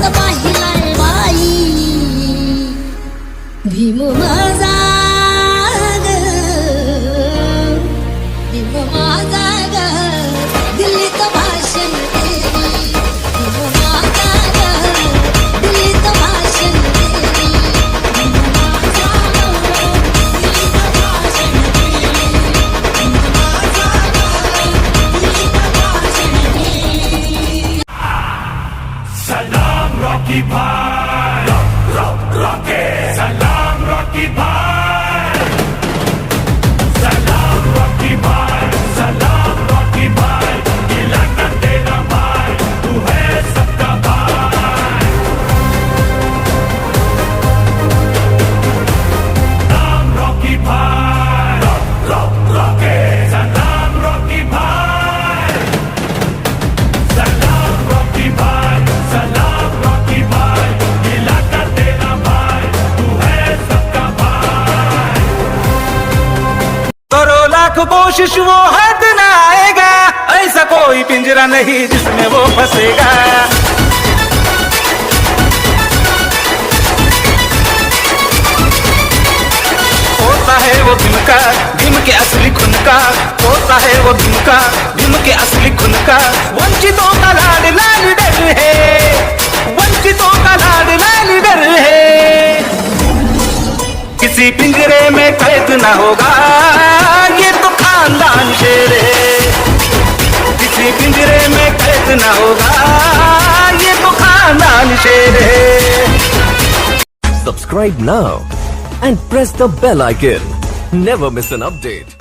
the bahia Occupy! कोशिश वो हाथ ना आएगा। ऐसा कोई पिंजरा नहीं जिसमें वो फंसेगा। होता है वो भीम का भीम के असली खुन का। होता है वो भीम का भीम के असली खुन का। वंचितों का लाड लाल डर है। वंचितों का लाड लाल डर है। किसी पिंजरे में कैद ना होगा। पिंजरे में कैद ना होगा ये तो खानदान शेर है Subscribe now and press the bell icon. Never miss an update.